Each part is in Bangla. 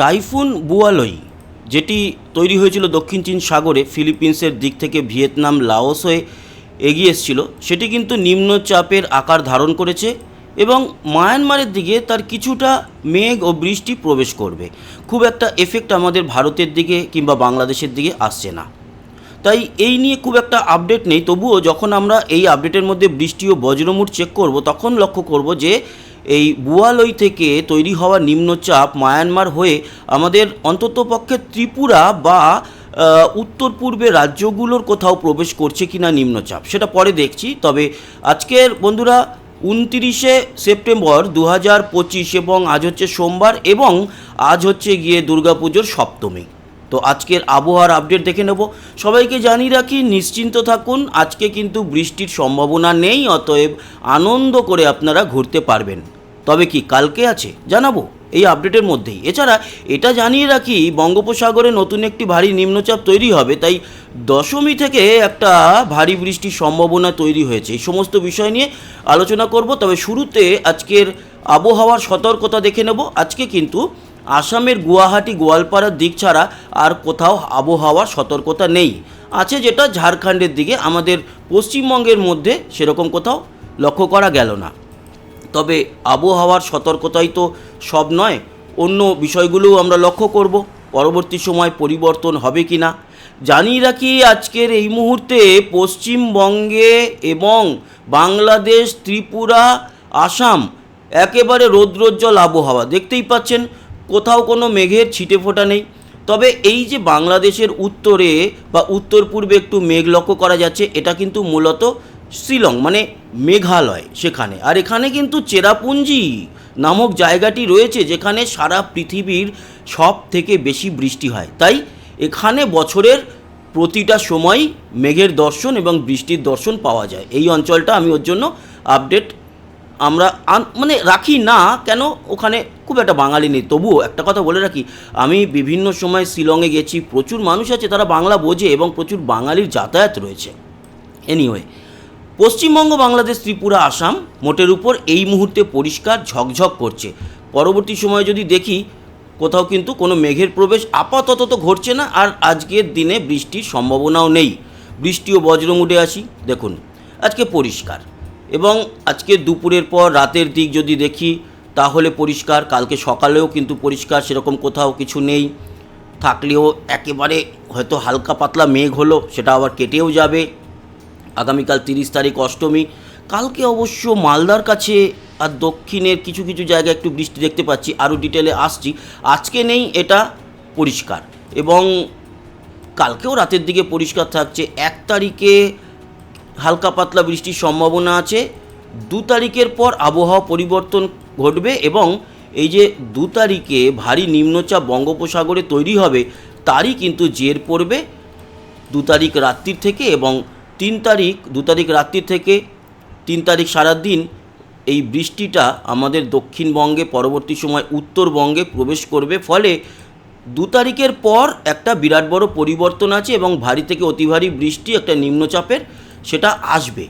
টাইফুন বুয়ালই, যেটি তৈরি হয়েছিল দক্ষিণ চীন সাগরে, ফিলিপিন্সের দিক থেকে ভিয়েতনাম, লাওস হয়ে এগিয়ে এসেছিল, সেটি কিন্তু নিম্নচাপের আকার ধারণ করেছে এবং মায়ানমারের দিকে তার কিছুটা মেঘ ও বৃষ্টি প্রবেশ করবে। খুব একটা এফেক্ট আমাদের ভারতের দিকে কিংবা বাংলাদেশের দিকে আসছে না। তাই এই নিয়ে খুব একটা আপডেট নেই, তবুও যখন আমরা এই আপডেটের মধ্যে বৃষ্টি ও বজ্রমুট চেক করব, তখন লক্ষ্য করব যে এই বুয়ালই থেকে তৈরি হওয়া নিম্নচাপ মায়ানমার হয়ে আমাদের অন্ততপক্ষে ত্রিপুরা বা উত্তর পূর্বে রাজ্যগুলোর কোথাও প্রবেশ করছে কিনা নিম্নচাপ, সেটা পরে দেখছি। তবে আজকের বন্ধুরা উনতিরিশে সেপ্টেম্বর দু হাজার পঁচিশ এবং আজ হচ্ছে সোমবার এবং আজ হচ্ছে গিয়ে দুর্গাপুজোর সপ্তমী। তো আজকের আবহাওয়ার আপডেট দেখে নেব। সবাইকে জানিয়ে রাখি, নিশ্চিন্ত থাকুন, আজকে কিন্তু বৃষ্টির সম্ভাবনা নেই, অতএব আনন্দ করে আপনারা ঘুরতে পারবেন। তবে কি কালকে আছে? জানাব। এই আপডেটের মধ্যেই। এছাড়া এটা জানিয়ে রাখি, বঙ্গোপসাগরে নতুন একটি ভারী নিম্নচাপ তৈরি হবে, তাই দশমী থেকে একটা ভারী বৃষ্টির সম্ভাবনা তৈরি হয়েছে। এই সমস্ত বিষয় নিয়ে আলোচনা করব, তবে শুরুতে আজকের আবহাওয়ার সতর্কতা দেখে নেব। আজকে কিন্তু আসামের গুয়াহাটি, গোয়ালপাড়ার দিক ছাড়া আর কোথাও আবহাওয়ার সতর্কতা নেই। আছে যেটা ঝাড়খণ্ডের দিকে, আমাদের পশ্চিমবঙ্গের মধ্যে সেরকম কোথাও লক্ষ্য করা গেল না। তবে আবহাওয়ার সতর্কতাই তো সব নয়, অন্য বিষয়গুলোও আমরা লক্ষ্য করব, পরবর্তী সময় পরিবর্তন হবে কি না। জানিয়ে রাখি আজকের এই মুহূর্তে পশ্চিমবঙ্গে এবং বাংলাদেশ, ত্রিপুরা, আসাম একেবারে রৌদ্রোজ্জ্বল আবহাওয়া। দেখতেই পাচ্ছেন, কোথাও কোনো মেঘের ছিটে ফোটা নেই। তবে এই যে বাংলাদেশের উত্তরে বা উত্তর পূর্বে একটু মেঘ লক্ষ্য করা যাচ্ছে, এটা কিন্তু মূলত শিলং মানে মেঘালয় সেখানে। আর এখানে কিন্তু চেরাপুঞ্জি নামক জায়গাটি রয়েছে যেখানে সারা পৃথিবীর সব থেকে বেশি বৃষ্টি হয়। তাই এখানে বছরের প্রতিটা সময় মেঘের দর্শন এবং বৃষ্টির দর্শন পাওয়া যায়। এই অঞ্চলটা আমি ওর জন্য আপডেট আমরা মানে রাখি না, কেন ওখানে খুব একটা বাঙালি নেই। তবুও একটা কথা বলে রাখি, আমি বিভিন্ন সময় শিলংয়ে গেছি, প্রচুর মানুষ আছে তারা বাংলা বোঝে এবং প্রচুর বাঙালির যাতায়াত রয়েছে। এনিওয়ে পশ্চিমবঙ্গ, বাংলাদেশ, ত্রিপুরা, আসাম মোটের উপর এই মুহূর্তে পরিষ্কার ঝকঝক করছে। পরবর্তী সময়ে যদি দেখি, কোথাও কিন্তু কোনো মেঘের প্রবেশ আপাতত তো ঘটছে না আর আজকের দিনে বৃষ্টির সম্ভাবনাও নেই। বৃষ্টি ও বজ্রমুডে আসি দেখুন, আজকে পরিষ্কার। এবং আজকে দুপুরের পর রাতের দিক যদি দেখি, তাহলে পরিষ্কার, কালকে সকালেও কিন্তু পরিষ্কার, সেরকম কোথাও কিছু নেই। থাকলেও একেবারে হয়তো হালকা পাতলা মেঘ হলো, সেটা আবার কেটেও যাবে। আগামীকাল তিরিশ তারিখ অষ্টমী। কালকে অবশ্য মালদার কাছে আর দক্ষিণের কিছু কিছু জায়গায় একটু বৃষ্টি দেখতে পাচ্ছি, আরও ডিটেলে আসছি। আজকে নেই এটা পরিষ্কার এবং কালকেও রাতের দিকে পরিষ্কার থাকছে। এক তারিখে হালকা পাতলা বৃষ্টির সম্ভাবনা আছে, দু তারিখের পর আবহাওয়া পরিবর্তন ঘটবে এবং এই যে দু তারিখে ভারী নিম্নচাপ বঙ্গোপসাগরে তৈরি হবে, তারই কিন্তু জের পড়বে। দু তারিখ রাত্রির থেকে এবং তিন তারিখ, দু তারিখ রাত্রির থেকে তিন তারিখ সারাদিন এই বৃষ্টিটা আমাদের দক্ষিণবঙ্গে পরবর্তী সময় উত্তরবঙ্গে প্রবেশ করবে। ফলে দু তারিখের পর একটা বিরাট বড় পরিবর্তন আছে এবং ভারী থেকে অতি ভারী বৃষ্টি একটা নিম্নচাপের সেটা আসবে।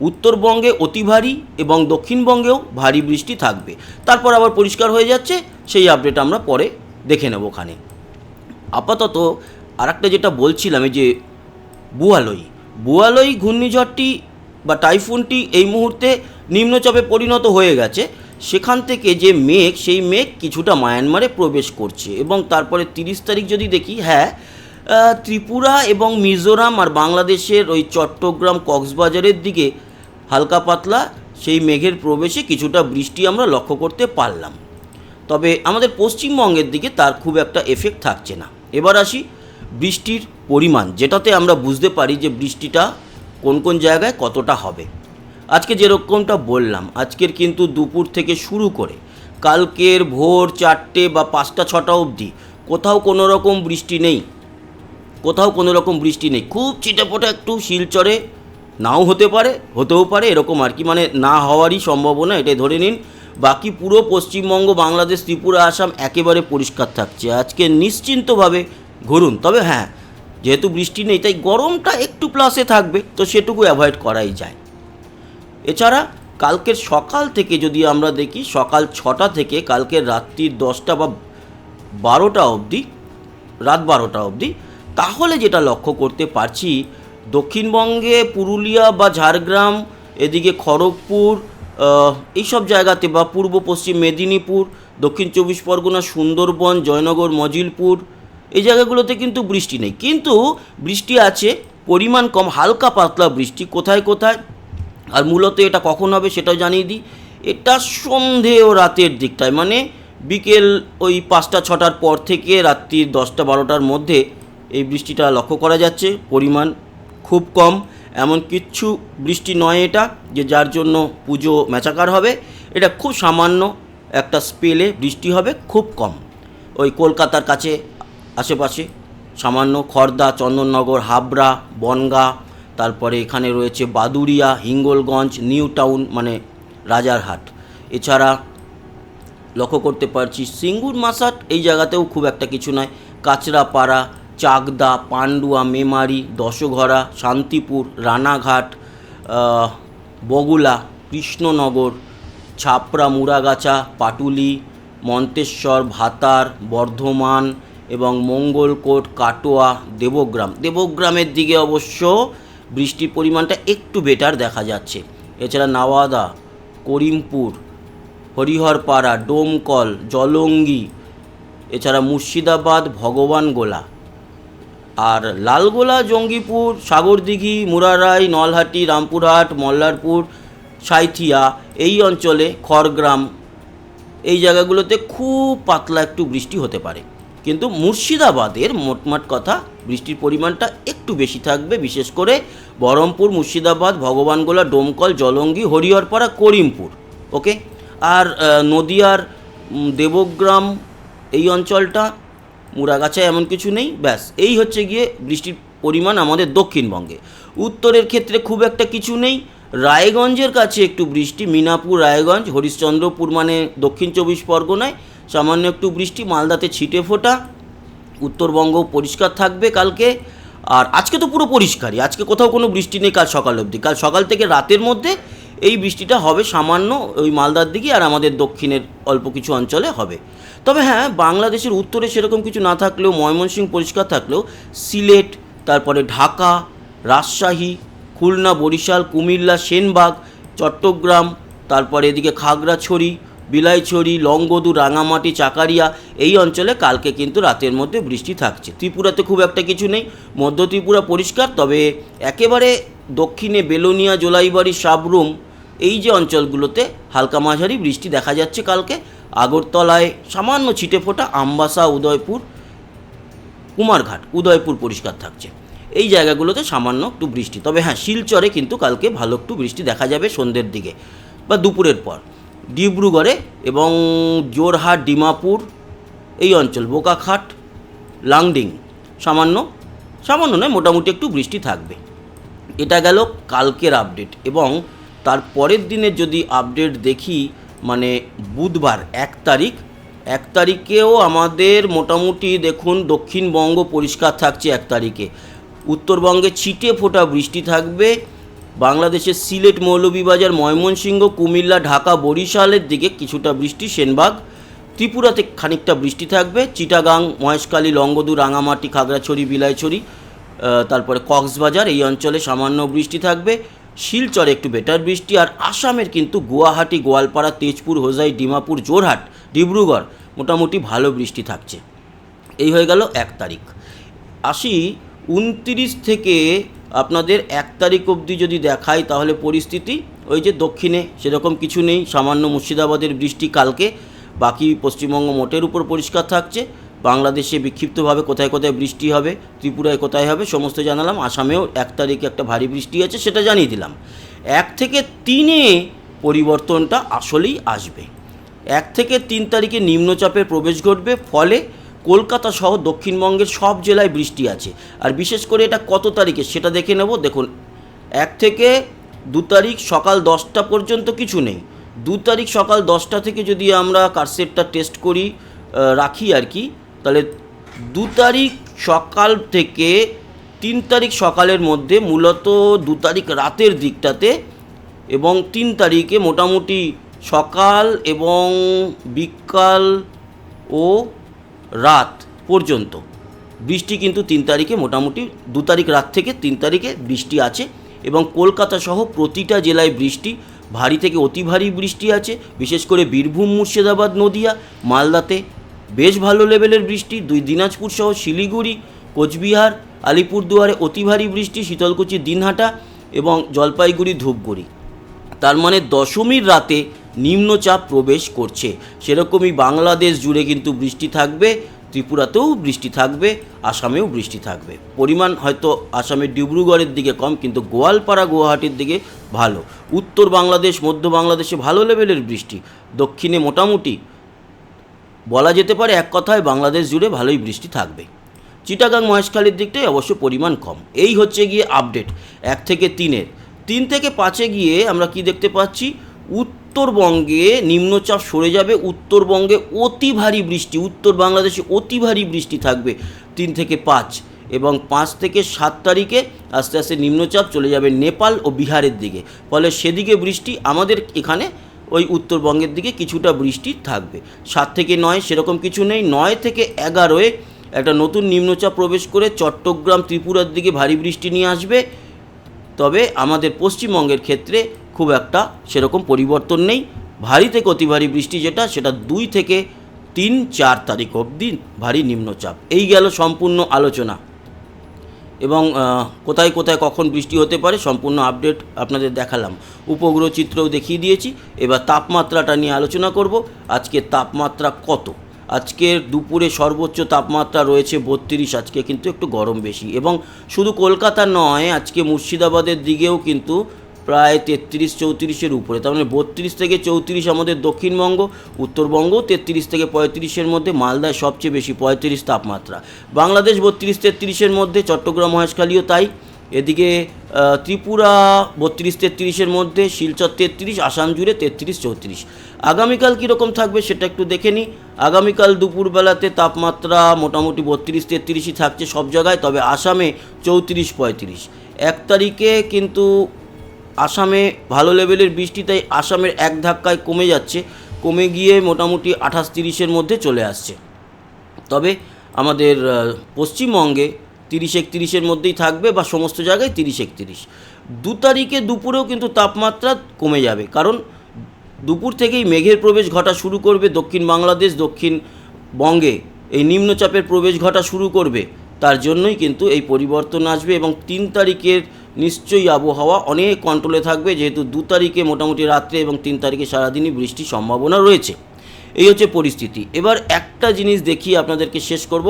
উত্তরবঙ্গে অতি ভারী এবং দক্ষিণবঙ্গেও ভারী বৃষ্টি থাকবে। তারপর আবার পরিষ্কার হয়ে যাচ্ছে, সেই আপডেট আমরা পরে দেখে নেব ওখানে। আপাতত আরেকটা যেটা বলছিলাম, এই যে বুয়ালই বুয়ালই ঘূর্ণিঝড়টি বা টাইফুনটি এই মুহূর্তে নিম্নচাপে পরিণত হয়ে গেছে। সেখান থেকে যে মেঘ, সেই মেঘ কিছুটা মায়ানমারে প্রবেশ করছে এবং তারপরে তিরিশ তারিখ যদি দেখি হ্যাঁ ত্রিপুরা এবং মিজোরাম আর বাংলাদেশের ওই চট্টগ্রাম, কক্সবাজারের দিকে হালকা পাতলা সেই মেঘের প্রবেশে কিছুটা বৃষ্টি আমরা লক্ষ্য করতে পারলাম। তবে আমাদের পশ্চিমবঙ্গের দিকে তার খুব একটা এফেক্ট থাকছে না। এবার আসি বৃষ্টির পরিমাণ, যেটাতে আমরা বুঝতে পারি যে বৃষ্টিটা কোন কোন জায়গায় কতটা হবে। আজকে যেরকমটা বললাম, আজকের কিন্তু দুপুর থেকে শুরু করে কালকের ভোর চারটে বা পাঁচটা ছটা অবধি কোথাও কোনো রকম বৃষ্টি নেই, কোথাও কোনো রকম বৃষ্টি নেই। খুব চিটেপোটা একটু শিলচরে নাও হতে পারে, হতেও পারে, এরকম আর কি। মানে না হওয়ারই সম্ভাবনা, এটাই ধরে নিন। বাকি পুরো পশ্চিমবঙ্গ, বাংলাদেশ, ত্রিপুরা, আসাম একেবারে পরিষ্কার থাকছে। আজকে নিশ্চিন্তভাবে ঘুরুন। তবে হ্যাঁ যেহেতু বৃষ্টি নেই, তাই গরমটা একটু প্লাসে থাকবে, তো সেটুকু অ্যাভয়েড করাই যায়। এছাড়া কালকের সকাল থেকে যদি আমরা দেখি, সকাল ছটা থেকে কালকের রাত্রির দশটা বা বারোটা অবধি, রাত বারোটা অবধি, তাহলে যেটা লক্ষ্য করতে পারছি, দক্ষিণবঙ্গে পুরুলিয়া বা ঝাড়গ্রাম, এদিকে খড়গপুর এইসব জায়গাতে বা পূর্ব পশ্চিম মেদিনীপুর, দক্ষিণ চব্বিশ পরগনা, সুন্দরবন, জয়নগর, মজিলপুর এই জায়গাগুলোতে কিন্তু বৃষ্টি নেই। কিন্তু বৃষ্টি আছে, পরিমাণ কম, হালকা পাতলা বৃষ্টি। কোথায় কোথায়? আর মূলত এটা কখন হবে সেটাও জানিয়ে দিই। এটা সন্ধে ও রাতের দিকটায় মানে বিকেল ওই পাঁচটা, ছটার পর থেকে রাত্রির দশটা, বারোটার মধ্যে এই বৃষ্টিটা লক্ষ্য করা যাচ্ছে। পরিমাণ খুব কম, এমন কিচ্ছু বৃষ্টি নয় এটা, যে যার জন্য পুজো মেচাকার হবে। এটা খুব সামান্য একটা স্পেলে বৃষ্টি হবে, খুব কম। ওই কলকাতার কাছে আশেপাশে। সামান্য খর্দা, চন্দননগর, হাবড়া, বনগা, তারপরে এখানে রয়েছে বাদুরিয়া হিঙ্গলগঞ্জ, নিউ টাউন মানে রাজারহাট। এছাড়া লক্ষ্য করতে পারছি সিঙ্গুর মাসাট এই জায়গাতেও খুব একটা কিছু নয়। কাচরাপাড়া, চাকদা, পান্ডুয়া, মেমারি, দশঘরা, শান্তিপুর, রানাঘাট বগুলা, কৃষ্ণনগর, ছাপড়া মুরাগাছা পাটুলি, মন্তেশ্বর, ভাতার, বর্ধমান এবং মঙ্গলকোট, কাটোয়া, দেবগ্রাম। দেবগ্রামের দিকে অবশ্য বৃষ্টির পরিমাণটা একটু বেটার দেখা যাচ্ছে। এছাড়া নাওয়াদা, করিমপুর, হরিহরপাড়া, ডোমকল, জলঙ্গি, এছাড়া মুর্শিদাবাদ, ভগবানগোলা। আর লালগোলা, জঙ্গিপুর, সাগরদিঘি, মুরারাই, নলহাটি, রামপুরহাট, মল্লারপুর, সাঁইথিয়া, এই অঞ্চলে খড়গ্রাম, এই জায়গাগুলোতে খুব পাতলা একটু বৃষ্টি হতে পারে। কিন্তু মুর্শিদাবাদের মোটমাট কথা বৃষ্টির পরিমাণটা একটু বেশি থাকবে, বিশেষ করে বহরমপুর, মুর্শিদাবাদ, ভগবানগোলা, ডোমকল, জলঙ্গি, হরিহরপাড়া, করিমপুর, ওকে? আর নদিয়ার দেবগ্রাম এই অঞ্চলটা মুরাগাছায় এমন কিছু নেই, ব্যাস, এই হচ্ছে গিয়ে বৃষ্টির পরিমাণ আমাদের দক্ষিণবঙ্গে। উত্তরের ক্ষেত্রে খুব একটা কিছু নেই, রায়গঞ্জের কাছে একটু বৃষ্টি, মিনাপুর, রায়গঞ্জ, হরিশ্চন্দ্রপুর মানে দক্ষিণ চব্বিশ পরগনায় সামান্য একটু বৃষ্টি, মালদাতে ছিটে ফোটা, উত্তরবঙ্গ পরিষ্কার থাকবে কালকে। আর আজকে তো পুরো পরিষ্কারই, আজকে কোথাও কোনো বৃষ্টি নেই কাল সকাল অবধি। কাল সকাল থেকে রাতের মধ্যে এই বৃষ্টিটা হবে সামান্য ওই মালদার দিকে আর আমাদের দক্ষিণের অল্প কিছু অঞ্চলে হবে। তবে হ্যাঁ বাংলাদেশের উত্তরে সেরকম কিছু না থাকলেও, ময়মনসিংহ পরিষ্কার থাকলেও সিলেট, তারপরে ঢাকা, রাজশাহী, খুলনা, বরিশাল, কুমিল্লা, সেনবাগ, চট্টগ্রাম, তারপরে এদিকে খাগড়াছড়ি বিলাইছড়ি, লংগদু, রাঙামাটি, চাকারিয়া এই অঞ্চলে কালকে কিন্তু রাতের মধ্যে বৃষ্টি থাকছে। ত্রিপুরাতে খুব একটা কিছু নেই। মধ্য ত্রিপুরা পরিষ্কার, তবে একেবারে দক্ষিণে বেলোনিয়া, জোলাইবাড়ি, সাবরুম এই যে অঞ্চলগুলোতে হালকা মাঝারি বৃষ্টি দেখা যাচ্ছে কালকে। আগরতলায় সামান্য ছিটে ফোটা আমবাসা, উদয়পুর, কুমারঘাট, উদয়পুর পরিষ্কার থাকছে। এই জায়গাগুলোতে সামান্য একটু বৃষ্টি। তবে হ্যাঁ শিলচরে কিন্তু কালকে ভালো একটু বৃষ্টি দেখা যাবে সন্ধ্যের দিকে বা দুপুরের পর। ডিব্রুগড়ে এবং জোরহাট, ডিমাপুর, এই অঞ্চল, বোকাখাট, লাংডিং, সামান্য সামান্য নয়, মোটামুটি একটু বৃষ্টি থাকবে। এটা গেল কালকের আপডেট এবং তার পরের দিনের যদি আপডেট দেখি মানে বুধবার এক তারিখ, এক তারিখেও আমাদের মোটামুটি দেখুন দক্ষিণবঙ্গ পরিষ্কার থাকছে এক তারিখে। উত্তরবঙ্গে ছিটে ফোটা বৃষ্টি থাকবে বাংলাদেশের সিলেট মৌলভীবাজার, ময়মনসিংহ, কুমিল্লা, ঢাকা, বরিশালের দিকে কিছুটা বৃষ্টি, সেনবাগ। ত্রিপুরাতে খানিকটা বৃষ্টি থাকবে। চিটাগাং, মহেশখালী লঙ্গদু রাঙামাটি, খাগড়াছড়ি, বিলাইছড়ি তারপরে কক্সবাজার এই অঞ্চলে সামান্য বৃষ্টি থাকবে। শিলচরে একটু বেটার বৃষ্টি আর আসামের কিন্তু গুয়াহাটি, গোয়ালপাড়া, তেজপুর, হোজাই, ডিমাপুর জোরহাট ডিব্রুগড় মোটামুটি ভালো বৃষ্টি থাকছে। এই হয়ে গেল এক তারিখ। আসি উনত্রিশ থেকে আপনাদের এক তারিখ অবধি যদি দেখাই তাহলে পরিস্থিতি ওই যে দক্ষিণে সেরকম কিছু নেই, সামান্য মুর্শিদাবাদের বৃষ্টি কালকে, বাকি পশ্চিমবঙ্গ মোটের উপর পরিষ্কার থাকছে। বাংলাদেশে বিক্ষিপ্তভাবে কোথায় কোথায় বৃষ্টি হবে, ত্রিপুরায় কোথায় হবে, সমস্ত জানালাম। আসামেও এক তারিখে একটা ভারী বৃষ্টি আছে, সেটা জানিয়ে দিলাম। এক থেকে তিনে পরিবর্তনটা আসলেই আসবে। এক থেকে তিন তারিখে নিম্নচাপের প্রবেশ ঘটবে, ফলে কলকাতা সহ দক্ষিণবঙ্গের সব জেলায় বৃষ্টি আছে। আর বিশেষ করে এটা কত তারিখে সেটা দেখে নেব। দেখুন, এক থেকে দু তারিখ সকাল দশটা পর্যন্ত কিছু নেই। দু তারিখ সকাল দশটা থেকে যদি আমরা কারসেটটা টেস্ট করি রাখি আর কি, তাহলে দু তারিখ সকাল থেকে তিন তারিখ সকালের মধ্যে মূলত দু তারিখ রাতের দিকটাতে এবং তিন তারিখে মোটামুটি সকাল এবং বিকাল ও রাত পর্যন্ত। বৃষ্টি কিন্তু তিন তারিখে মোটামুটি দু তারিখ রাত থেকে তিন তারিখে বৃষ্টি আছে এবং কলকাতা সহ প্রতিটা জেলায় বৃষ্টি, ভারী থেকে অতি ভারী বৃষ্টি আছে, বিশেষ করে বীরভূম, মুর্শিদাবাদ, নদিয়া, মালদাতে বেশ ভালো লেভেলের বৃষ্টি, দুই দিনাজপুর সহ শিলিগুড়ি, কোচবিহার, আলিপুরদুয়ারে অতি ভারী বৃষ্টি, শীতলকুচি, দিনহাটা এবং জলপাইগুড়ি, ধূপগুড়ি। তার মানে দশমীর রাতে নিম্নচাপ প্রবেশ করছে। সেরকমই বাংলাদেশ জুড়ে কিন্তু বৃষ্টি থাকবে, ত্রিপুরাতেও বৃষ্টি থাকবে, আসামেও বৃষ্টি থাকবে। পরিমাণ হয়তো আসামের ডিব্রুগড়ের দিকে কম, কিন্তু গোয়ালপাড়া, গুয়াহাটির দিকে ভালো। উত্তর বাংলাদেশ, মধ্য বাংলাদেশে ভালো লেভেলের বৃষ্টি। দক্ষিণে মোটামুটি বলা যেতে পারে এক কথায় বাংলাদেশ জুড়ে ভালোই বৃষ্টি থাকবে। চিটাগাং, মহেশখালীর দিকটাই অবশ্য পরিমাণ কম। এই হচ্ছে গিয়ে আপডেট এক থেকে তিনের। তিন থেকে পাঁচে গিয়ে আমরা কি দেখতে পাচ্ছি? উত্তরবঙ্গে নিম্নচাপ সরে যাবে, উত্তরবঙ্গে অতি ভারী বৃষ্টি, উত্তর বাংলাদেশে অতি ভারী বৃষ্টি থাকবে তিন থেকে পাঁচ এবং পাঁচ থেকে সাত তারিখে আস্তে আস্তে নিম্নচাপ চলে যাবে নেপাল ও বিহারের দিকে। ফলে সেদিকে বৃষ্টি আমাদের এখানে ওই উত্তরবঙ্গের দিকে কিছুটা বৃষ্টি থাকবে। সাত থেকে নয় সেরকম কিছু নেই। নয় থেকে এগারোয় একটা নতুন নিম্নচাপ প্রবেশ করে চট্টগ্রাম ত্রিপুরার দিকে ভারী বৃষ্টি নিয়ে আসবে। তবে আমাদের পশ্চিমবঙ্গের ক্ষেত্রে খুব একটা সেরকম পরিবর্তন নেই। ভারী থেকে অতি ভারী বৃষ্টি যেটা, সেটা দুই থেকে তিন, চার তারিখ অবধি ভারী নিম্নচাপ। এই গেল সম্পূর্ণ আলোচনা। এবং কোথায় কোথায় কখন বৃষ্টি হতে পারে সম্পূর্ণ আপডেট আপনাদের দেখালাম। উপগ্রহ চিত্রও দেখিয়ে দিয়েছি। এবার তাপমাত্রাটা নিয়ে আলোচনা করব। আজকে তাপমাত্রা কত? আজকের দুপুরে সর্বোচ্চ তাপমাত্রা রয়েছে বত্রিশ, আজকে কিন্তু একটু গরম বেশি। এবং শুধু কলকাতা নয়, আজকে মুর্শিদাবাদের দিকেও কিন্তু প্রায় তেত্রিশ, চৌত্রিশের উপরে। তার মানে বত্রিশ থেকে চৌত্রিশ আমাদের দক্ষিণবঙ্গ উত্তরবঙ্গ তেত্রিশ থেকে পঁয়ত্রিশের মধ্যে, মালদায় সবচেয়ে বেশি পঁয়ত্রিশ তাপমাত্রা। বাংলাদেশ বত্রিশ, তেত্রিশের মধ্যে, চট্টগ্রাম, মহেশখালীও তাই। এদিকে ত্রিপুরা বত্রিশ তেত্রিশের মধ্যে, শিলচর তেত্রিশ আসাম জুড়ে তেত্রিশ, চৌত্রিশ। আগামীকাল কীরকম থাকবে সেটা একটু দেখে নিই। আগামীকাল দুপুরবেলাতে তাপমাত্রা মোটামুটি বত্রিশ তেত্রিশই থাকছে সব জায়গায়, তবে আসামে চৌত্রিশ পঁয়ত্রিশ। এক তারিখে কিন্তু আসামে ভালো লেভেলের বৃষ্টি, তাই আসামের এক ধাক্কায় কমে যাচ্ছে। কমে গিয়ে মোটামুটি আঠাশ তিরিশের মধ্যে চলে আসছে। তবে আমাদের পশ্চিমবঙ্গে তিরিশ একত্রিশের মধ্যেই থাকবে বা সমস্ত জায়গায় তিরিশ একত্রিশ। দু তারিখে দুপুরেও কিন্তু তাপমাত্রা কমে যাবে। কারণ দুপুর থেকেই মেঘের প্রবেশ ঘটা শুরু করবে দক্ষিণ বাংলাদেশ, দক্ষিণ বঙ্গে। এই নিম্নচাপের প্রবেশ ঘটা শুরু করবে। তার জন্যই কিন্তু এই পরিবর্তন আসবে এবং তিন তারিখের নিশ্চয়ই আবহাওয়া অনেক কন্ট্রোলে থাকবে। যেহেতু দু তারিখে মোটামুটি রাত্রে এবং তিন তারিখে সারাদিনই বৃষ্টির সম্ভাবনা রয়েছে। এই হচ্ছে পরিস্থিতি। এবার একটা জিনিস দেখিয়ে আপনাদেরকে শেষ করব।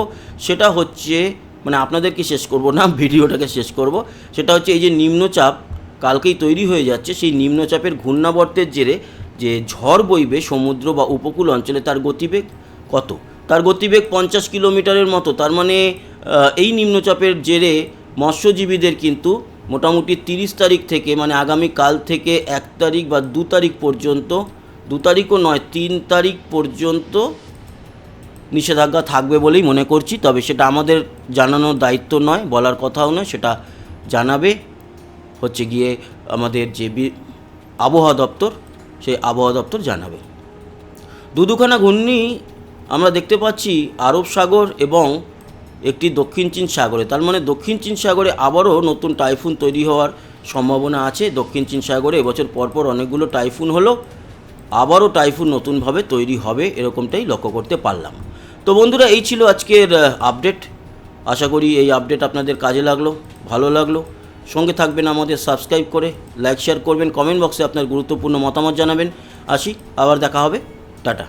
সেটা হচ্ছে মানে আপনাদেরকে শেষ করব না, ভিডিওটাকে শেষ করব। সেটা হচ্ছে এই যে নিম্নচাপ কালকেই তৈরি হয়ে যাচ্ছে, সেই নিম্নচাপের ঘূর্ণাবর্তের জেরে যে ঝড় বইবে সমুদ্র বা উপকূল অঞ্চলে তার গতিবেগ কত? তার গতিবেগ পঞ্চাশ কিলোমিটারের মতো, তার মানে এই নিম্নচাপের জেরে মৎস্যজীবীদের কিন্তু মোটামুটি তিরিশ তারিখ থেকে মানে আগামী কাল থেকে এক তারিখ বা দু তারিখ পর্যন্ত, দু তারিখও নয়, তিন তারিখ পর্যন্ত নিষেধাজ্ঞা থাকবে বলেই মনে করছি, তবে সেটা আমাদের জানানোর দায়িত্ব নয়, বলার কথাও নয়, সেটা জানাবে হচ্ছে গিয়ে আমাদের যে আবহাওয়া দপ্তর, সেই আবহাওয়া দপ্তর জানাবে। দু দুখানা ঘূর্ণি আমরা দেখতে পাচ্ছি, আরব সাগর এবং একটি দক্ষিণ চীন সাগরে। তার মানে দক্ষিণ চীন সাগরে আবারও নতুন টাইফুন তৈরি হওয়ার সম্ভাবনা আছে। দক্ষিণ চীন সাগরে এবছর পরপর অনেকগুলো টাইফুন হলো, আবারও টাইফুন নতুনভাবে তৈরি হবে, এরকমটাই লক্ষ্য করতে পারলাম। তো বন্ধুরা, এই ছিল আজকের আপডেট আশা করি এই আপডেট আপনাদের কাজে লাগল, ভালো লাগল। সঙ্গে থাকবেন আমাদের সাবস্ক্রাইব করে লাইক শেয়ার করবেন। কমেন্ট বক্সে আপনার গুরুত্বপূর্ণ মতামত জানাবেন। আসি, আবার দেখা হবে। টাটা।